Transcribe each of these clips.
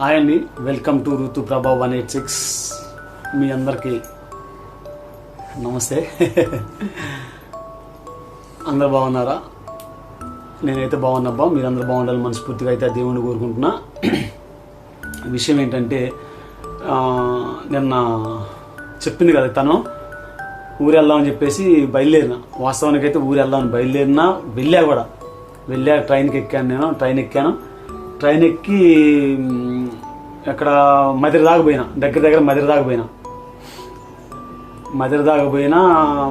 Hi అండి. Welcome to ఋతు ప్రభా వన్ ఎయిట్ సిక్స్. మీ అందరికీ నమస్తే. అందరు బాగున్నారా? నేనైతే బాగున్నాబ్బా. మీరందరూ బాగుండాలి మనస్ఫూర్తిగా అయితే దేవుణ్ణి కోరుకుంటున్నా. విషయం ఏంటంటే నిన్న చెప్పింది కదా తను. ఊరు వెళ్దామని చెప్పేసి బయలుదేరిన. వాస్తవానికి అయితే ఊరు వెళ్దామని బయలుదేరినా వెళ్ళా కూడా. వెళ్ళా ట్రైన్కి ఎక్కాను నేను. ట్రైన్ ఎక్కాను. ట్రైన్ ఎక్కి అక్కడ ఎక్కడ మదిర దాకా పోయినా. దగ్గర దగ్గర మదిర దాకా పోయినా. మదిర దాకా పోయినా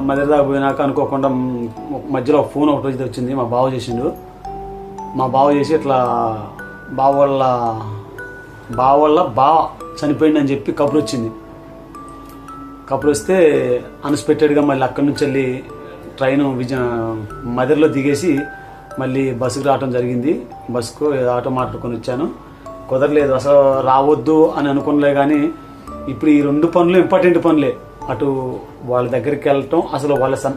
మదిర దాకా పోయినాక అనుకోకుండా మధ్యలో ఫోన్ ఒకటి అయితే వచ్చింది మా బావ చేసిండు. మా బావ చేసి ఇట్లా బావ వల్ల బావ వల్ల బావ చనిపోయిందని చెప్పి కబురు వచ్చింది. కబురు వస్తే అన్ఎక్స్పెక్టెడ్గా మళ్ళీ అక్కడి నుంచి వెళ్ళి ట్రైన్ విజయ మదిరలో దిగేసి మళ్ళీ బస్సుకు రావటం జరిగింది. బస్సుకు ఏదో ఆటో మాట్లాడుకొని వచ్చాను కుదరలేదు అసలు రావద్దు అని అనుకునలే కానీ ఇప్పుడు ఈ రెండు పనులు ఇంపార్టెంట్ పనులే. అటు వాళ్ళ దగ్గరికి వెళ్ళటం అసలు వాళ్ళ సం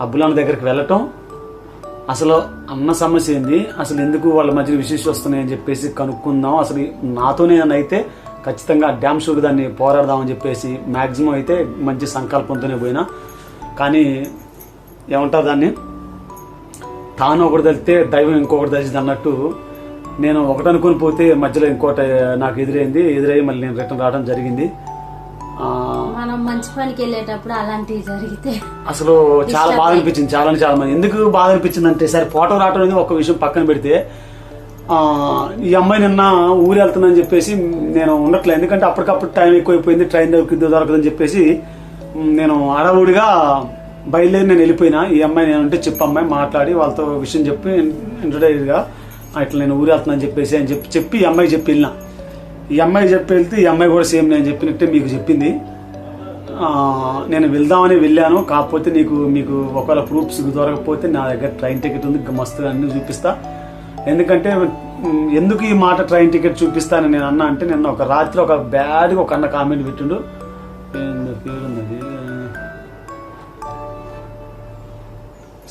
అబ్బులాన్న దగ్గరికి వెళ్ళటం. అసలు అన్న సమస్య ఏంది? అసలు ఎందుకు వాళ్ళ మధ్య విశేష వస్తున్నాయని చెప్పేసి కనుక్కుందాం. అసలు నాతోనే అయితే ఖచ్చితంగా డ్యామ్ షూర్ దాన్ని పోరాడదామని చెప్పేసి మ్యాక్సిమం అయితే మంచి సంకల్పంతోనే పోయినా. కానీ ఏమంటారు దాన్ని? తాను ఒకటి తలితే దైవం ఇంకొకటి తెలిసింది అన్నట్టు నేను ఒకటి అనుకుని పోతే మధ్యలో ఇంకోటి నాకు ఎదురైంది. ఎదురయ్యి మళ్ళీ నేను రిటర్న్ రావడం జరిగింది. మనం మంచి పనికి వెళ్ళేటప్పుడు అలాంటివి జరిగితే అసలు చాలా బాధ అనిపించింది. చాలా చాలా మంది. ఎందుకు బాధ అనిపించింది అంటే సరే ఫోటో రావడం అనేది ఒక విషయం పక్కన పెడితే ఆ, ఈ అమ్మాయి నిన్న ఊరు వెళ్తుందని చెప్పేసి నేను ఉండట్లేదు. ఎందుకంటే అప్పటికప్పుడు టైం ఎక్కువైపోయింది. ట్రైన్ దొరికింది దొరకదని చెప్పేసి నేను అడవుడిగా బయలుదేరి నేను వెళ్ళిపోయినా. ఈ అమ్మాయి నేను ఉంటే చెప్పు అమ్మాయి మాట్లాడి వాళ్ళతో విషయం చెప్పి ఇంట్రొడైజ్గా ఇట్లా నేను ఊరు వెళ్తున్నాను చెప్పేసి అని చెప్పి చెప్పి ఈ అమ్మాయి చెప్పి వెళ్ళినా. ఈ అమ్మాయి చెప్పి వెళ్తే ఈ అమ్మాయి కూడా సేమ్ నేను చెప్పినట్టే మీకు చెప్పింది. నేను వెళ్దామని వెళ్ళాను. కాకపోతే నీకు మీకు ఒకవేళ ప్రూఫ్స్ దొరకకపోతే నా దగ్గర ట్రైన్ టికెట్ ఉంది. మస్తు అన్ని చూపిస్తా. ఎందుకంటే ఎందుకు ఈ మాట ట్రైన్ టికెట్ చూపిస్తానని నేను అన్నా అంటే నిన్న ఒక రాత్రి ఒక బ్యాడ్గా ఒక అన్న కామెంట్ పెట్టిండు. పేరు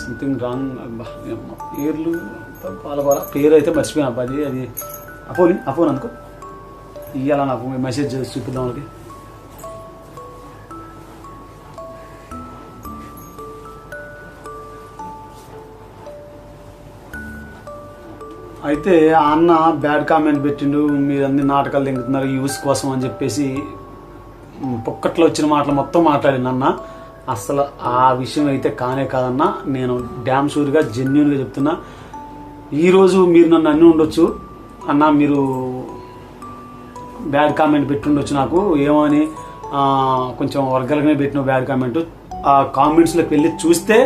సంథింగ్ రాంగ్ పేర్లు పాలపాల పేరు అయితే మర్చిపోయినా అబ్బా అది అది. అపోని అపోన్ అనుకో ఇవాళ నాకు మెసేజ్ చేసి చూపిద్దాం వాళ్ళకి. అయితే ఆ అన్న బ్యాడ్ కామెంట్ పెట్టిండు మీరు అన్ని నాటకాలు తింటున్నారు యూస్ కోసం అని చెప్పేసి పొక్కట్లో వచ్చిన మాటలు మొత్తం మాట్లాడింది అన్న. అసలు ఆ విషయం అయితే కానే కాదన్నా నేను డ్యామ్ షూర్గా జెన్యున్గా చెప్తున్నా. ఈరోజు మీరు నన్ను అన్నీ ఉండొచ్చు. అన్న మీరు బ్యాడ్ కామెంట్ పెట్టుండొచ్చు నాకు. ఏమో అని కొంచెం వర్గాలుగానే పెట్టిన బ్యాడ్ కామెంట్ ఆ కామెంట్స్లోకి వెళ్ళి చూస్తే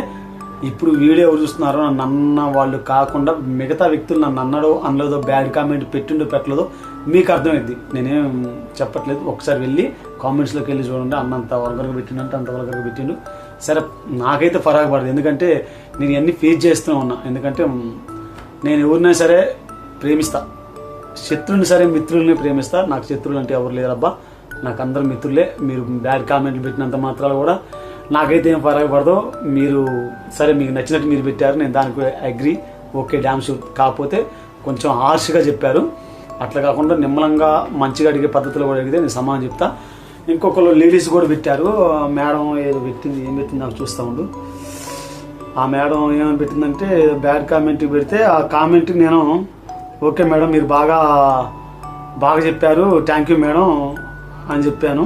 ఇప్పుడు వీడియో ఎవరు చూస్తున్నారో నన్ను అన్న వాళ్ళు కాకుండా మిగతా వ్యక్తులు నన్ను అన్నడో అనలేదో బ్యాడ్ కామెంట్ పెట్టిండో పెట్టలేదో మీకు అర్థమైంది. నేనేం చెప్పట్లేదు. ఒకసారి వెళ్ళి కామెంట్స్లోకి వెళ్ళి చూడండి. అన్నంత వల్గర్గా పెట్టిండంటే అంత వల్గర్గా పెట్టిండు. సరే నాకైతే ఫరాక్ పడదు. ఎందుకంటే నేను ఇవన్నీ ఫేస్ చేస్తూనే ఉన్నా. ఎందుకంటే నేను ఎవరినైనా సరే ప్రేమిస్తా. శత్రువుని సరే మిత్రుల్ని ప్రేమిస్తా. నాకు శత్రువులు అంటే ఎవరు లేరబ్బా నాకు అందరు మిత్రులే. మీరు బ్యాడ్ కామెంట్లు పెట్టినంత మాత్రాలు కూడా నాకైతే ఏం ఫరక పడదో. మీరు సరే మీకు నచ్చినట్టు మీరు పెట్టారు. నేను దానికి అగ్రి ఓకే డ్యామ్ షూర్ కాకపోతే కొంచెం హార్ష్గా చెప్పారు. అట్లా కాకుండా నిమ్మలంగా మంచిగా అడిగే పద్ధతిలో కూడా అడిగితే నేను సమాధానం చెప్తా. ఇంకొకరు లేడీస్ కూడా పెట్టారు. మేడం ఏదో పెట్టింది ఏం పెట్టింది నాకు చూస్తూ ఉండు. ఆ మేడం ఏమని పెట్టిందంటే బ్యాడ్ కామెంట్ పెడితే ఆ కామెంట్ నేను ఓకే మేడం మీరు బాగా బాగా చెప్పారు థ్యాంక్ యూ మేడం అని చెప్పాను.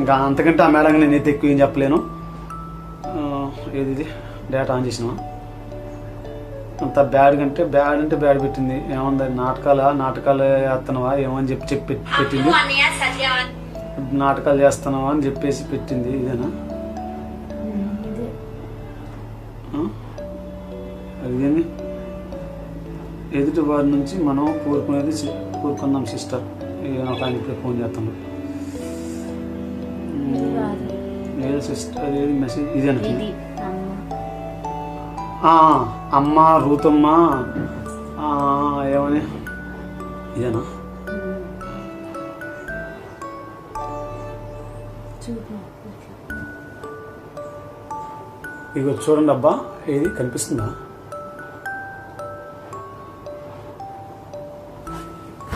ఇంకా అంతకంటే ఆ మేడం నేను ఎక్కువ ఏం చెప్పలేను. ఏది డేటా ఆన్ చేసినా అంత బ్యాడ్ కంటే బ్యాడ్ అంటే బ్యాడ్ పెట్టింది. ఏముంది నాటకాల నాటకాలు వేస్తున్నావా ఏమని చెప్పి చెప్పి పెట్టింది. నాటకాలు చేస్తున్నావా అని చెప్పేసి పెట్టింది ఇదేనా? అదేంది? ఎదుటి వారి నుంచి మనం కోరుకునేది కోరుకుందాం సిస్టర్. నాకు ఆయన ఇప్పుడే ఫోన్ చేస్తాను ఇది కాదు. ఏదో సిస్టర్ అదేది మెసేజ్ ఇదేనా? ఇది. అమ్మ రూతమ్మ ఏమని? ఇదేనా? ఇగో చూడండి అబ్బా ఏది కనిపిస్తుందా?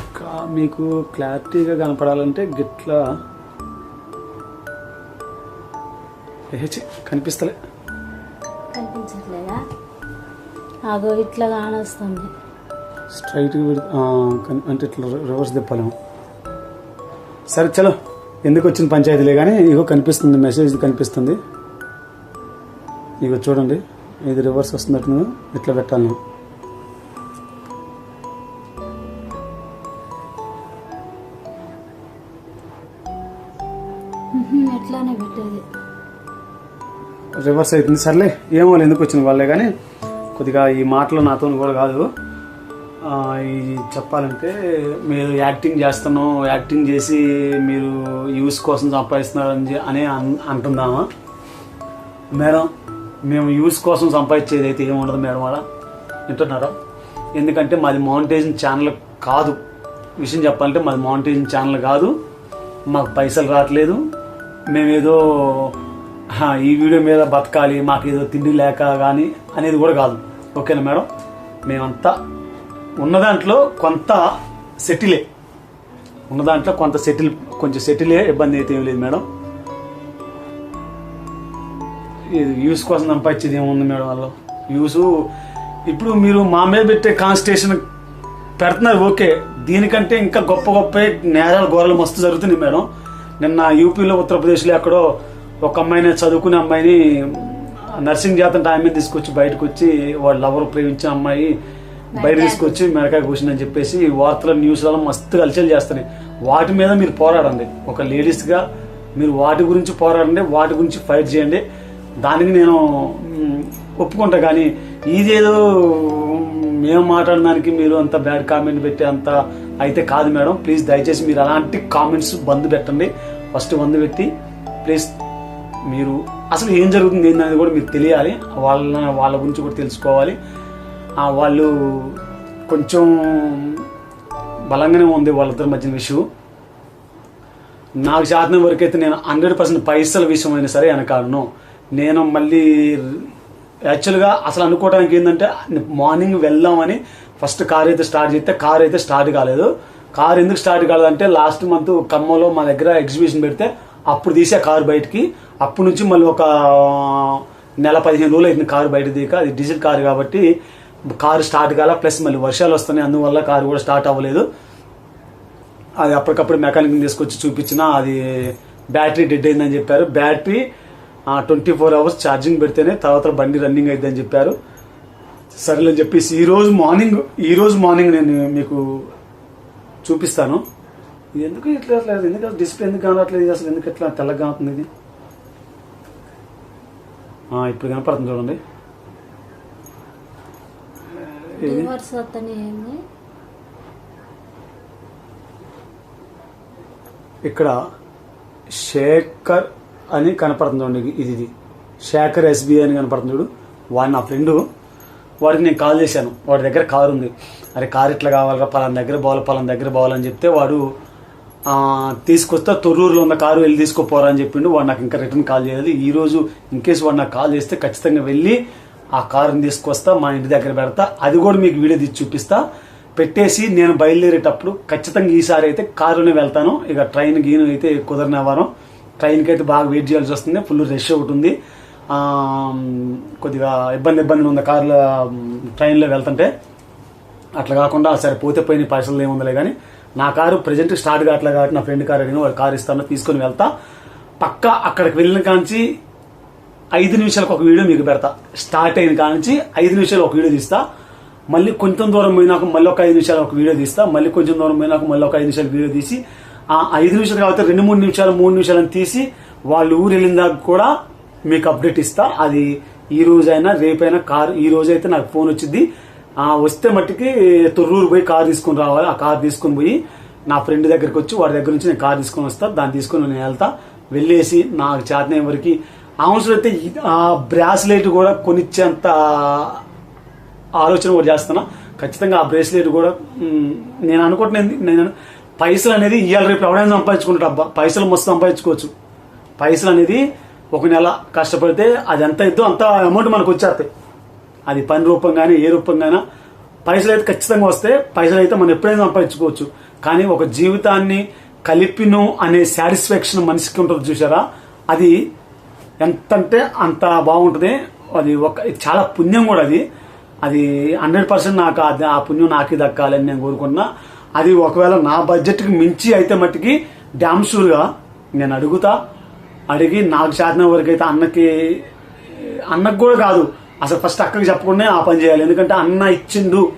ఇంకా మీకు క్లారిటీగా కనపడాలంటే గిట్లా. కనిపిస్తలే. అగో ఇట్లా కానొస్తుంది. స్ట్రైట్గా అంటే ఇట్లా రివర్స్ తిప్పాలేమో. సరే చలో. ఎందుకు వచ్చిన పంచాయతీలే కానీ ఇగో కనిపిస్తుంది మెసేజ్ కనిపిస్తుంది. ఇగో చూడండి ఇది రివర్స్ వస్తున్నట్టు ఇట్లా పెట్టాలి నేను. ఎట్లానే పెట్టేది. రివర్స్ అవుతుంది సర్లే ఏమో ఎందుకు వచ్చిన వాళ్ళే కానీ కొద్దిగా ఈ మాటలు నాతో కూడా కాదు. ఈ చెప్పాలంటే మీరు యాక్టింగ్ చేస్తాను యాక్టింగ్ చేసి మీరు యూస్ కోసం సంపాదిస్తున్నారని అని అన్- అంటుందామా మేడం మేము యూస్ కోసం సంపాదించేది అయితే ఏముండదు మేడం అలా వింటున్నారా? ఎందుకంటే మాది మౌంటేషన్ ఛానల్ కాదు. విషయం చెప్పాలంటే మాది మౌంటేషన్ ఛానల్ కాదు. మాకు పైసలు రావట్లేదు. మేమేదో ఈ వీడియో మీద బతకాలి మాకు ఏదో తిండి లేక కానీ అనేది కూడా కాదు. ఓకేనా మేడం? మేమంతా ఉన్న దాంట్లో కొంత సెటిలే. ఉన్న దాంట్లో కొంత సెటిల్ కొంచెం సెటిలే ఇబ్బంది అయితే ఏం లేదు మేడం. ఇది యూస్ కోసం సంపాదించేది ఏముంది మేడం వాళ్ళు యూస్ ఇప్పుడు మీరు మా మీద పెట్టే కాన్స్టేషన్ పెడుతున్నారు ఓకే. దీనికంటే ఇంకా గొప్ప గొప్ప నేరాలు ఘోరాలు మస్తు జరుగుతున్నాయి మేడం. నిన్న యూపీలో ఉత్తరప్రదేశ్లో ఎక్కడో ఒక అమ్మాయిని చదువుకునే అమ్మాయిని నర్సింగ్ చేతంటే ఆమె తీసుకొచ్చి బయటకు వచ్చి వాళ్ళ లవర్ ప్రేమించిన అమ్మాయి బయట తీసుకొచ్చి మెడకాయ కూర్చుందని చెప్పేసి వార్తల న్యూస్లలో మస్తు హల్చల్ చేస్తున్నాయి. వాటి మీద మీరు పోరాడండి. ఒక లేడీస్గా మీరు వాటి గురించి పోరాడండి వాటి గురించి ఫైట్ చేయండి. దానికి నేను ఒప్పుకుంటా కానీ ఇదేదో మేము మాట్లాడడానికి మీరు అంత బ్యాడ్ కామెంట్ పెట్టి అంత అయితే కాదు మేడం. ప్లీజ్ దయచేసి మీరు అలాంటి కామెంట్స్ బంద్ పెట్టండి. ఫస్ట్ బంద్ పెట్టి ప్లీజ్ మీరు అసలు ఏం జరుగుతుంది ఏంటనేది కూడా మీకు తెలియాలి. వాళ్ళ వాళ్ళ గురించి కూడా తెలుసుకోవాలి. వాళ్ళు కొంచెం బలంగానే ఉంది వాళ్ళిద్దరి మధ్యన విషయం. నాకు శాతం వరకు అయితే నేను హండ్రెడ్ పర్సెంట్ పైసల విషయం అయినా సరే వెనకాడను. నేను మళ్ళీ యాక్చువల్గా అసలు అనుకోవడానికి ఏంటంటే మార్నింగ్ వెళ్దామని ఫస్ట్ కార్ అయితే స్టార్ట్ చేస్తే కార్ అయితే స్టార్ట్ కాలేదు. కార్ ఎందుకు స్టార్ట్ కాలేదంటే లాస్ట్ మంత్ ఖమ్మంలో మా దగ్గర ఎగ్జిబిషన్ పెడితే అప్పుడు తీసే కారు బయటికి. అప్పటి నుంచి మళ్ళీ ఒక నెల పదిహేను రోజులు అవుతుంది కారు బయట దిగక. అది డీజిల్ కారు కాబట్టి కారు స్టార్ట్ కాల ప్లస్ మళ్ళీ వర్షాలు వస్తున్నాయి. అందువల్ల కారు కూడా స్టార్ట్ అవ్వలేదు. అది అప్పటికప్పుడు మెకానిక్ తీసుకొచ్చి చూపించిన అది బ్యాటరీ డెడ్ అయిందని చెప్పారు. Battery twenty four hours charging పెడితేనే తర్వాత బండి రన్నింగ్ అయిద్దని చెప్పారు. సరేలని చెప్పేసి ఈరోజు మార్నింగ్ ఈరోజు మార్నింగ్ నేను మీకు చూపిస్తాను. ఎందుకు ఇట్లా ఎందుకు డిస్ప్లే ఎందుకు కానట్లేదు అసలు ఎందుకు ఇట్లా తెల్లగా ఉంటుంది ఇది? ఇప్పుడు కనపడుతుంది చూడండి ఇక్కడ శేఖర్ అని కనపడుతుంది చూడండి ఇది ఇది శేఖర్ ఎస్బీఐ అని కనపడుతుంది చూడు వాడు నా ఫ్రెండ్ వాడికి నేను కాల్ చేశాను వాడి దగ్గర కారు ఉంది అరే కారు ఇట్లా కావాలరా పలానా దగ్గర పోవాలి పలానా దగ్గర పోవాలని చెప్తే వాడు తీసుకొస్తా తొర్రూరులో ఉన్న కారు వెళ్ళి తీసుకోపోరా అని చెప్పిండు. వాడు నాకు ఇంకా రిటర్న్ కాల్ చేయాలి ఈ రోజు ఇన్ కేసు వాడు నాకు కాల్ చేస్తే ఖచ్చితంగా వెళ్ళి ఆ కారుని తీసుకొస్తా మా ఇంటి దగ్గర పెడతా. అది కూడా మీకు వీడియో తీసి చూపిస్తా. పెట్టేసి నేను బయలుదేరేటప్పుడు ఖచ్చితంగా ఈసారి అయితే కారులోనే వెళ్తాను. ఇక ట్రైన్ గీను అయితే కుదరని వారం ట్రైన్కి అయితే బాగా వెయిట్ చేయాల్సి వస్తుంది. ఫుల్ రష్ ఒకటి ఉంది. కొద్దిగా ఇబ్బంది ఇబ్బంది ఉంది కార్లో ట్రైన్లో వెళ్తుంటే అట్లా కాకుండా సరే పోతే పోయిన పైసలు ఏముందిలే కానీ నా కారు ప్రజెంట్ స్టార్ట్ కావట్లేదు కాబట్టి నా ఫ్రెండ్ కారు అడిగిన వాడు కారు ఇస్తాను తీసుకొని వెళ్తా. పక్క అక్కడికి వెళ్ళిన కాంచి ఐదు నిమిషాలకు ఒక వీడియో మీకు పెడతా. స్టార్ట్ అయిన కాంచి ఐదు నిమిషాలు ఒక వీడియో తీస్తా. మళ్ళీ కొంచెం దూరం పోయినాక మళ్ళీ ఒక ఐదు నిమిషాలు ఒక వీడియో తీస్తా. మళ్ళీ కొంచెం దూరం పోయినాక మళ్ళీ ఒక ఐదు నిమిషాలు వీడియో తీసి ఆ ఐదు నిమిషాలు కాబట్టి రెండు మూడు నిమిషాలు మూడు నిమిషాలను తీసి వాళ్ళు ఊరు వెళ్ళిన దాకా కూడా మీకు అప్డేట్ ఇస్తా. అది ఈ రోజైనా రేపైనా కార్ ఈ రోజు అయితే నాకు ఫోన్ వచ్చింది. వస్తే మట్టుకి తొర్రూరు పోయి కార్ తీసుకుని రావాలి. ఆ కార్ తీసుకుని పోయి నా ఫ్రెండ్ దగ్గరికి వచ్చి వాడి దగ్గర నుంచి నేను కార్ తీసుకొని వస్తాను దాన్ని తీసుకొని నేను వెళ్తా. వెళ్ళేసి నాకు చేతనే వరకు అవసరం అయితే ఆ బ్రాస్లెట్ కూడా కొనిచ్చేంత ఆలోచన కూడా చేస్తున్నా. ఖచ్చితంగా ఆ బ్రేస్లెట్ కూడా నేను అనుకుంటున్నాను నేను పైసలు అనేది ఇవాళ రేపు ఎవడైనా సంపాదించుకుంటా అబ్బా. పైసలు మస్తు సంపాదించుకోవచ్చు. పైసలు అనేది ఒక నెల కష్టపడితే అది ఎంత ఇద్దో అంత అమౌంట్ మనకు వచ్చేస్తాయి. అది పని రూపంగానే ఏ రూపంగానే పైసలు అయితే ఖచ్చితంగా వస్తే పైసలు అయితే మనం ఎప్పుడైనా సంపాదించుకోవచ్చు. కానీ ఒక జీవితాన్ని కలిపిను అనే సాటిస్ఫాక్షన్ మనిషికి ఉంటుంది చూసారా అది ఎంత అంటే అంత బాగుంటుంది. అది ఒక చాలా పుణ్యం కూడా అది. అది హండ్రెడ్ పర్సెంట్ నాకు ఆ పుణ్యం నాకే దక్కాలని నేను కోరుకున్నా. అది ఒకవేళ నా బడ్జెట్కి మించి అయితే మట్టికి డ్యామ్ షూర్గా నేను అడుగుతా. అడిగి నాకు శాతం వరకు అయితే అన్నకి అన్నకు కూడా కాదు. అసలు ఫస్ట్ అక్కకి చెప్పకుండా ఆ పని చేయాలి. ఎందుకంటే అన్న ఇచ్చిండు.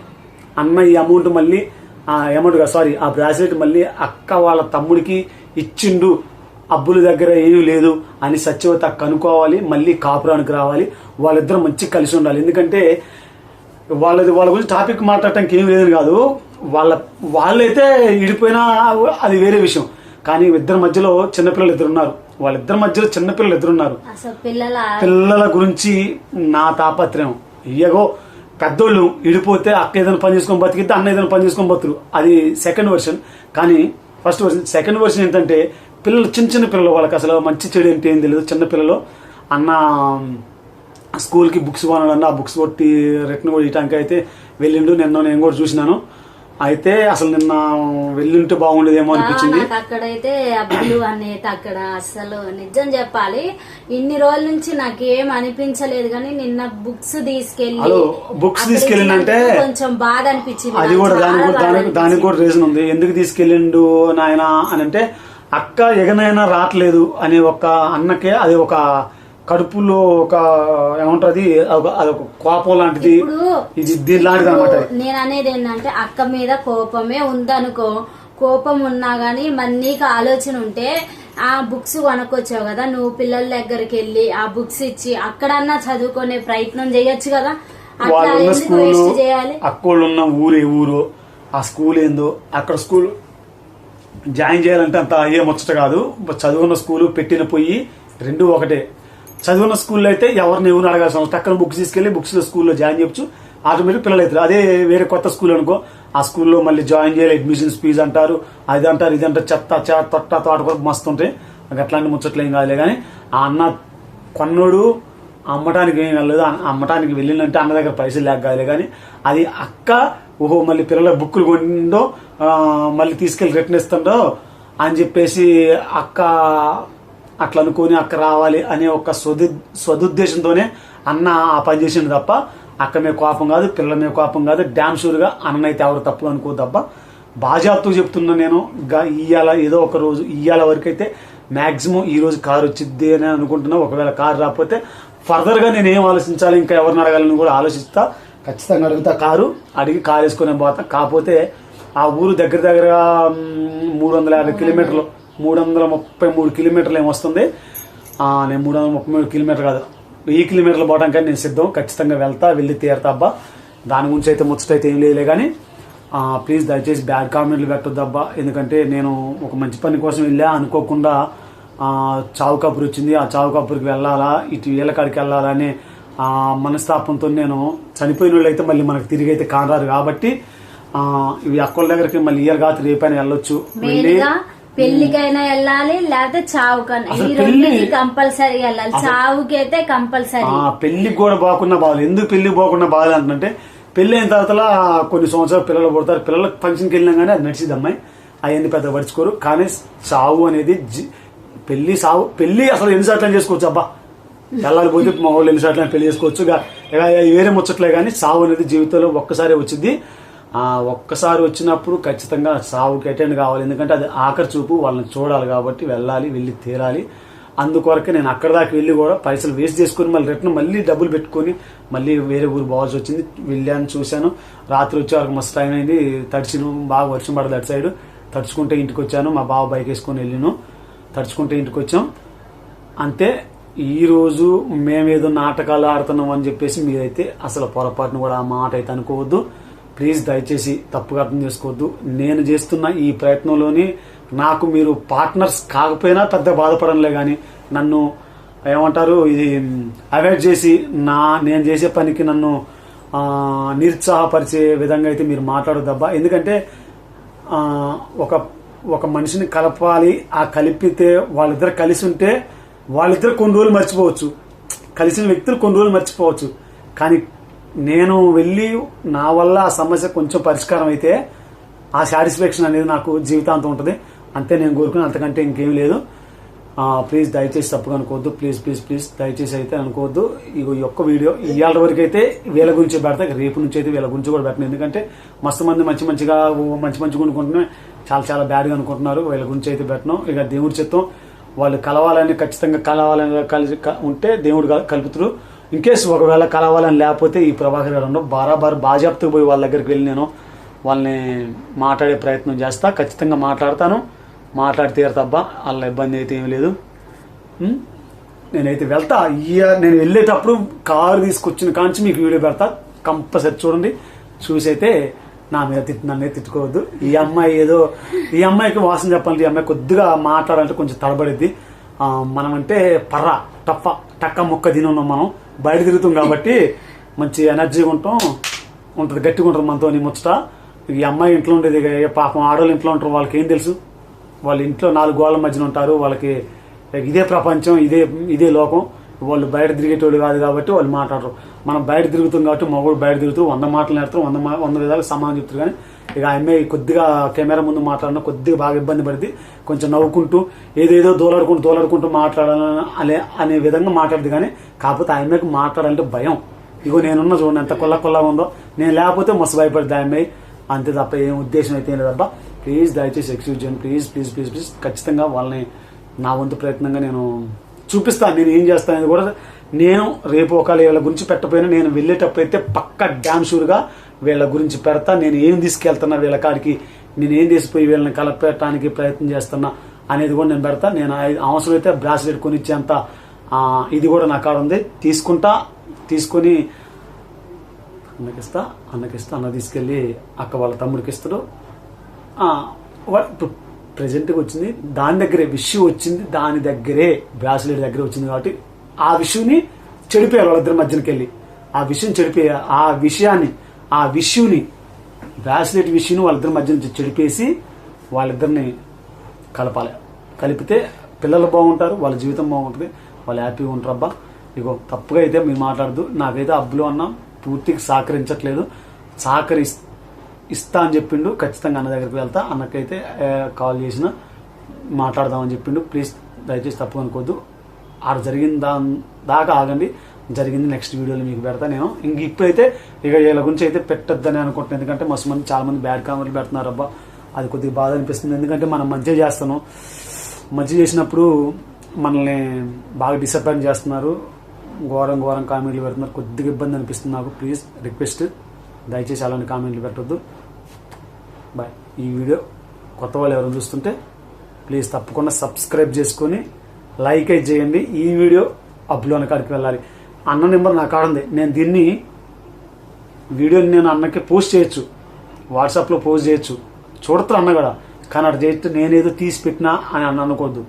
అన్న ఈ అమౌంట్ మళ్ళీ ఆ అమౌంట్ కాదు సారీ ఆ బ్రాస్లెట్ మళ్ళీ అక్క వాళ్ళ తమ్ముడికి ఇచ్చిండు. అబ్బుల దగ్గర ఏమీ లేదు అని సత్యవత కనుక్కోవాలి మళ్ళీ కాపురానికి రావాలి. వాళ్ళిద్దరం మంచి కలిసి ఉండాలి. ఎందుకంటే వాళ్ళది వాళ్ళ గురించి టాపిక్ మాట్లాడటానికి ఏమీ లేదు కాదు. వాళ్ళ వాళ్ళైతే ఇడిపోయినా అది వేరే విషయం. కానీ ఇద్దరి మధ్యలో చిన్నపిల్లలు ఇద్దరు ఉన్నారు. వాళ్ళిద్దరి మధ్యలో చిన్నపిల్లలు ఇద్దరు ఉన్నారు అసలు పిల్లల గురించి నా తాపత్రయం. ఇయ్యగో పెద్దోళ్ళు ఇడిపోతే అక్క ఏదైనా పని చేసుకొని బతికితే అన్న ఏదైనా పని చేసుకొని బతురు అది సెకండ్ వర్షన్ కానీ ఫస్ట్ వర్షన్ సెకండ్ వర్షన్ ఏంటంటే పిల్లలు చిన్న చిన్న పిల్లలు వాళ్ళకి అసలు మంచి చెడు ఏంటి ఏం తెలియదు చిన్న పిల్లలు అన్న స్కూల్కి బుక్స్ కొనాలన్న ఆ బుక్స్ కొట్టి రిటర్న్ కూడా ఇయటానికి అయితే వెళ్ళిండు. నిన్న నేను కూడా చూసినాను. అయితే అసలు నిన్న వెళ్ళింటే బాగుండేదేమో అనిపించింది. నాకు అక్కడైతే అబ్బులు అనేది అక్కడ అసలు నిజం చెప్పాలి. ఇన్ని రోజుల నుంచి నాకు ఏం అనిపించలేదు కానీ నిన్న బుక్స్ హలో, books తీసుకెళ్ళిందంటే కొంచెం బాధ అనిపించింది అది కూడా దానికి బాధ దానికి దానికి కూడా రీజన్ ఉంది. ఎందుకు తీసుకెళ్ళిండు నాయన అని అంటే అక్క ఎగనైనా రావట్లేదు అనే ఒక అన్నకే అది ఒక కడుపులో ఒక ఏమంటారు అది? ఒక- అదొక కోపం లాంటిది. ఇది దీని లాంటిది అనమాట నేను అనేది ఏంటంటే అక్క మీద కోపమే ఉందనుకో కోపం ఉన్నా గానీ మరి నీకు ఆలోచన ఉంటే ఆ బుక్స్ కొనుక్కొచ్చావు కదా నువ్వు పిల్లల దగ్గరికి వెళ్ళి ఆ బుక్స్ ఇచ్చి అక్కడన్నా చదువుకునే ప్రయత్నం చేయొచ్చు కదా. అట్లా ఎందుకు వేస్ట్ చేయాలి? అక్కోళ్ళు ఉన్న ఊరు ఏ ఊరు ఆ స్కూల్ ఏందో అక్కడ స్కూల్ జాయిన్ చేయాలంటే అంత అయ్యే ముచ్చట కాదు. చదువున్న స్కూల్ పెట్టిన పొయ్యి రెండు ఒకటే. చదువున్న స్కూల్లో అయితే ఎవరిని ఎవరు అడగాల్సిన అవసరం. టక్కన బుక్స్ తీసుకెళ్ళి బుక్స్లో స్కూల్లో జాయిన్ చేయొచ్చు ఆటోమేటిక్ పిల్లలు అవుతారు. అదే వేరే కొత్త స్కూల్ అనుకో. ఆ స్కూల్లో మళ్ళీ జాయిన్ చేయాలి. అడ్మిషన్స్ ఫీజు అంటారు. అది అంటారు ఇది అంటారు. చెత్త చెత్త తొట్ట తోట కూడా మస్తు ఉంటాయి. అట్లాంటి ముచ్చట్లు ఏం కాదులే కానీ ఆ అన్న కొన్నోడు అమ్మటానికి ఏం వెళ్ళలేదు. అమ్మటానికి వెళ్ళిందంటే అన్న దగ్గర పైసలు లేక కాదులే కానీ అది అక్క ఓహో మళ్ళీ పిల్లల బుక్కులు కొండో మళ్ళీ తీసుకెళ్ళి రిటర్న్ ఇస్తుండో అని చెప్పేసి అక్క అట్లా అనుకొని అక్క రావాలి అనే ఒక స్వదు స్వదుద్దేశంతోనే అన్న ఆ పని చేసిండు తప్ప అక్క మీద కోపం కాదు పిల్లల మీద కోపం కాదు డ్యామ్ షూర్గా అన్నైతే ఎవరు తప్పు అనుకో తప్ప. బాజాబ్తో చెప్తున్నా నేను గా- ఇయ్యాల ఏదో ఒక రోజు ఇయ్యాల వరకు అయితే మాక్సిమం ఈ రోజు కారు వచ్చిద్ది అని అనుకుంటున్నా. ఒకవేళ కారు రాకపోతే ఫర్దర్గా నేను ఏం ఆలోచించాలి ఇంకా ఎవరిని అడగాలని కూడా ఆలోచిస్తా. ఖచ్చితంగా అడుగుతా కారు అడిగి కారు వేసుకునే పోతా. కాకపోతే ఆ ఊరు దగ్గర దగ్గర మూడు వందల యాభై కిలోమీటర్లు మూడు వందల ముప్పై మూడు కిలోమీటర్లు ఏమొస్తుంది నేను మూడు వందల ముప్పై మూడు కిలోమీటర్ కాదు. వెయ్యి కిలోమీటర్లు పోవడానికి నేను సిద్ధం. ఖచ్చితంగా వెళ్తా వెళ్ళి తీరుతా అబ్బా. దాని గురించి అయితే ముచ్చటైతే ఏం లేదులే కానీ ప్లీజ్ దయచేసి బ్యాడ్ కామెంట్లు పెట్టొద్దు అబ్బా. ఎందుకంటే నేను ఒక మంచి పని కోసం వెళ్ళా అనుకోకుండా చావు కబురు వచ్చింది. ఆ చావు కబురికి వెళ్ళాలా? ఇటు వీళ్ళ కాడికి వెళ్ళాలా అనే మనస్తాపంతో నేను చనిపోయిన వాళ్ళు అయితే మళ్ళీ మనకు తిరిగి అయితే కానరారు. కాబట్టి ఇవి అక్కల దగ్గరికి మళ్ళీ ఇయర్ కాదు రేపైనా వెళ్ళొచ్చు. గా పెళ్ళికైనా వెళ్ళాలి లేకపోతే చావుకైనా. ఈ పెళ్ళి- రెండింటికి కంపల్సరీ వెళ్ళాలి. చావుకి అయితే కంపల్సరీ. ఆ పెళ్ళికి కూడా బాగున్నా బాగాలి ఎందుకు పెళ్ళికి పోకుండా బాగాలి అంటే పెళ్ళి అయిన తర్వాత కొన్ని సంవత్సరాలు పిల్లలు పుడతారు. పిల్లల ఫంక్షన్కి వెళ్ళినా కానీ అది నడిచింది అమ్మాయి. అవన్నీ పెద్ద పడుచుకోరు కానీ సావు అనేది పెళ్ళి సావు పెళ్ళి అసలు ఎన్నిసార్లు చేసుకోవచ్చు అబ్బా. తెల్లారి పోతే మా వాళ్ళు ఎన్నిసార్లు పెళ్ళి చేసుకోవచ్చు వేరే ముచ్చట్లే కానీ సావు అనేది జీవితంలో ఒక్కసారి వచ్చింది ఒక్కసారి వచ్చినప్పుడు ఖచ్చితంగా సావుకి అటెండ్ కావాలి. ఎందుకంటే అది ఆఖరి చూపు వాళ్ళని చూడాలి కాబట్టి వెళ్ళాలి వెళ్ళి తీరాలి. అందుకొరకు నేను అక్కడ దాకా వెళ్ళి కూడా పైసలు వేస్ట్ చేసుకుని మళ్ళీ రిటర్న్ మళ్ళీ డబ్బులు పెట్టుకొని మళ్ళీ వేరే ఊరు పోవాల్సి వచ్చింది. వెళ్ళాను చూశాను. రాత్రి వచ్చే వరకు మస్తు టైం అయింది. తడిచిను బాగా వర్షం పడదు అటు సైడ్. తడుచుకుంటే ఇంటికి వచ్చాను. మా బావ బైక్ వేసుకొని వెళ్ళిను. తడుచుకుంటే ఇంటికి వచ్చాం. అంతే ఈరోజు మేమేదో నాటకాలు ఆడుతున్నాం అని చెప్పేసి మీరైతే అసలు పొరపాటును కూడా ఆ మాట అయితే అనుకోవద్దు. ప్లీజ్ దయచేసి తప్పుగా అర్థం చేసుకోవద్దు. నేను చేస్తున్న ఈ ప్రయత్నంలోని నాకు మీరు పార్ట్నర్స్ కాకపోయినా పెద్ద బాధపడంలే కానీ నన్ను ఏమంటారు ఇది అవాయిడ్ చేసి నా నేను చేసే పనికి నన్ను నిరుత్సాహపరిచే విధంగా అయితే మీరు మాట్లాడదబ్బా ఎందుకంటే ఒక ఒక మనిషిని కలపాలి ఆ కలిపితే వాళ్ళిద్దరు కలిసి ఉంటే వాళ్ళిద్దరు కొన్ని రోజులు మర్చిపోవచ్చు. కలిసిన వ్యక్తులు కొన్ని రోజులు మర్చిపోవచ్చు. కానీ నేను వెళ్ళి నా వల్ల ఆ సమస్య కొంచెం పరిష్కారం అయితే ఆ సాటిస్ఫాక్షన్ అనేది నాకు జీవితాంతం ఉంటుంది. అంతే నేను కోరుకుని అంతకంటే ఇంకేం లేదు. ప్లీజ్ దయచేసి తప్పుగా అనుకోవద్దు. ప్లీజ్ ప్లీజ్ ప్లీజ్ దయచేసి అయితే అనుకోవద్దు. ఈ యొక్క వీడియో ఇవాళ వరకు అయితే వీళ్ళ గురించి పెడతా. రేపు నుంచి అయితే వీళ్ళ గురించి కూడా పెట్టను. ఎందుకంటే మస్తు మంది మంచి మంచిగా మంచి మంచిగా అనుకుంటున్నాయి చాలా చాలా బ్యాడ్గా అనుకుంటున్నారు. వీళ్ళ గురించి అయితే పెట్టను. ఇక దేవుడి చిత్తం వాళ్ళు కలవాలని ఖచ్చితంగా కలవాలని కలిసి ఉంటే దేవుడు కలుపుతురు కలుపుతారు ఇన్కేస్ ఒకవేళ కలవాలని లేకపోతే ఈ ప్రభాకర్ గారు ఉండవు బారాబారు బాజాప్తకు పోయి వాళ్ళ దగ్గరికి వెళ్ళి నేను వాళ్ళని మాట్లాడే ప్రయత్నం చేస్తా. ఖచ్చితంగా మాట్లాడతాను. మాట్లాడి తీరతబ్బా వాళ్ళ ఇబ్బంది అయితే ఏం లేదు. నేనైతే వెళ్తా. ఇయర్ నేను వెళ్ళేటప్పుడు కారు తీసుకొచ్చిన కాంచి మీకు వీడియో పెడతా. కంపల్సరీ చూడండి. చూసి అయితే నా మీద తిట్టు నన్నే తిట్టుకోవద్దు. ఈ అమ్మాయి ఏదో ఈ అమ్మాయికి వాసన చెప్పాలంటే ఈ అమ్మాయి కొద్దిగా మాట్లాడాలంటే కొంచెం తడబడిద్ది. మనమంటే మనం అంటే పర్ర టప్ప టక్క మొక్క తిని ఉన్నాం మనం. బయట తిరుగుతాం కాబట్టి మంచి ఎనర్జీగా ఉంటాం. ఉంటుంది గట్టిగా ఉంటుంది మనతో ముచ్చట. ఈ అమ్మాయి ఇంట్లో ఉండేది ఇక పాపం ఆడవాళ్ళు ఇంట్లో ఉంటారు వాళ్ళకి ఏం తెలుసు? వాళ్ళ ఇంట్లో నాలుగు గోళ్ళ మధ్యన ఉంటారు వాళ్ళకి ఇదే ప్రపంచం ఇదే ఇదే లోకం. వాళ్ళు బయట తిరిగేటోళ్ళు కాదు కాబట్టి వాళ్ళు మాట్లాడరు. మనం బయట తిరుగుతాం కాబట్టి మగవాడు బయట తిరుగుతూ వంద మాటలు నేర్తారు వంద వంద విధాలు సమానం చెప్తారు కానీ ఇక ఆ అమ్మాయి కొద్దిగా కెమెరా ముందు మాట్లాడిన కొద్దిగా బాగా ఇబ్బంది పడింది. కొంచెం నవ్వుకుంటూ ఏదేదో దోలాడుకుంటూ దోలాడుకుంటూ మాట్లాడాలని అనే అనే విధంగా మాట్లాడదు కానీ కాకపోతే ఆ అమ్మాయికి మాట్లాడాలంటే భయం. ఇగో నేనున్న చూడండి ఎంత కొల్ల కొల్లగా ఉందో. నేను లేకపోతే మస్తు భయపడింది ఆ అమ్మాయి అంతే తప్ప ఏం ఉద్దేశం అయితే ఏం లేదబ్బా ప్లీజ్ దయచేసి ఎక్స్క్యూజ్ చేయండి. ప్లీజ్ ప్లీజ్ ప్లీజ్ ప్లీజ్ ఖచ్చితంగా వాళ్ళని నా వంతు ప్రయత్నంగా నేను చూపిస్తాను. నేను ఏం చేస్తాను అనేది కూడా నేను రేపు ఒకవేళ వీళ్ళ గురించి పెట్టపోయినా నేను వెళ్ళేటప్పుడు అయితే పక్క డ్యామ్ షూర్గా వీళ్ళ గురించి పెడతా నేను ఏం తీసుకెళ్తున్నా వీళ్ళ కాడికి నేను ఏం తీసిపోయి వీళ్ళని కలపెట్టడానికి ప్రయత్నం చేస్తున్నా అనేది కూడా నేను పెడతా. నేను అవసరమైతే బ్రాస్లెట్ కొనిచ్చేంత ఇది కూడా నా కాడ ఉంది. తీసుకుంటా తీసుకొని అన్నకిస్తా అన్నకిస్తా అన్న తీసుకెళ్ళి అక్క వాళ్ళ తమ్ముడికి ఇస్తాడు. ఇప్పుడు ప్రజెంట్గా వచ్చింది. దాని దగ్గరే విషయం వచ్చింది. దాని దగ్గరే బ్రాస్లెట్ దగ్గర వచ్చింది కాబట్టి ఆ విషయాన్ని చెడిపోయారు వాళ్ళిద్దరి మధ్యనకెళ్ళి. ఆ విషయం చెడిపోయే ఆ విషయాన్ని ఆ విష్యుని బ్రాస్లెట్ విషయం వాళ్ళిద్దరి మధ్య నుంచి చెడిపేసి వాళ్ళిద్దరిని కలపాలి. కలిపితే పిల్లలు బాగుంటారు వాళ్ళ జీవితం బాగుంటుంది వాళ్ళు హ్యాపీగా ఉంటారు. అబ్బా ఇగో తప్పుగా అయితే మీరు మాట్లాడదు నాకైతే అబ్బులు అన్న పూర్తిగా సహకరించట్లేదు. సహకరి ఇస్తా అని చెప్పిండు. ఖచ్చితంగా అన్న దగ్గరికి వెళ్తా. అన్నకైతే కాల్ చేసిన మాట్లాడదామని చెప్పిండు. ప్లీజ్ దయచేసి తప్పు అనుకోవద్దు. ఆడ జరిగిన దాని దాకా ఆగండి. జరిగింది. నెక్స్ట్ వీడియోలో మీకు పెడతా నేను. ఇంక ఇప్పుడైతే ఇక వీళ్ళ గురించి అయితే పెట్టొద్దని అనుకుంటున్నాను ఎందుకంటే మస్తు మంది చాలా మంది బ్యాడ్ కామెంట్లు పెడుతున్నారు. అబ్బా అది కొద్దిగా బాధ అనిపిస్తుంది. ఎందుకంటే మనం మంచిగా చేస్తాను. మంచి చేసినప్పుడు మనల్ని బాగా డిసప్పాయింట్ చేస్తున్నారు. ఘోరం ఘోరం కామెంట్లు పెడుతున్నారు. కొద్దిగా ఇబ్బంది అనిపిస్తుంది నాకు. ప్లీజ్ రిక్వెస్ట్ దయచేసి అలాంటి కామెంట్లు పెట్టొద్దు. బాయ్ ఈ వీడియో కొత్త వాళ్ళు ఎవరైనా చూస్తుంటే ప్లీజ్ తప్పకుండా సబ్స్క్రైబ్ చేసుకొని లైక్ అయితే చేయండి. ఈ వీడియో అప్లోడ్ కాడికి వెళ్ళాలి. అన్న నెంబర్ నా కాడ ఉంది. నేను దీన్ని వీడియోని నేను అన్నకి పోస్ట్ చేయొచ్చు. వాట్సాప్లో పోస్ట్ చేయొచ్చు. చూడతారు అన్న కూడా. కానీ అటు చేస్తే నేనేదో తీసి పెట్టినా అని అన్న అనుకోద్దు.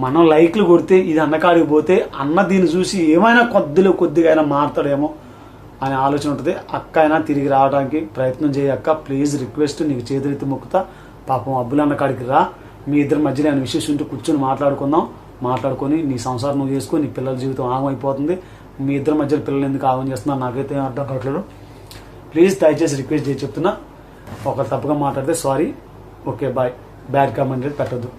మనం లైక్లు కొడితే ఇది అన్నకాడికి పోతే అన్న దీన్ని చూసి ఏమైనా కొద్దిలో కొద్దిగా అయినా మారుతాడేమో అనే ఆలోచన ఉంటుంది. అక్క అయినా తిరిగి రావడానికి ప్రయత్నం చేయి అక్క. ప్లీజ్ రిక్వెస్ట్ నీకు చేతులెత్తి మొక్కుతా. పాపం అబ్బులు కాడికి రా. మీ ఇద్దరి మధ్య ఆయన విశేషం ఉంటే కూర్చొని మాట్లాడుకుందాం. మాట్లాడుకొని నీ సంసారం నువ్వు చేసుకొని నీ పిల్లల జీవితం ఆగమైపోతుంది. మీ ఇద్దరి మధ్యలో పిల్లలు ఎందుకు ఆగం చేస్తున్నారు నాకైతే అర్థం కావట్లేదు. ప్లీజ్ దయచేసి రిక్వెస్ట్ చేసి చెప్తున్నా. ఒకరు తప్పుగా మాట్లాడితే sorry. Okay bye. Bad comment పెట్టద్దు.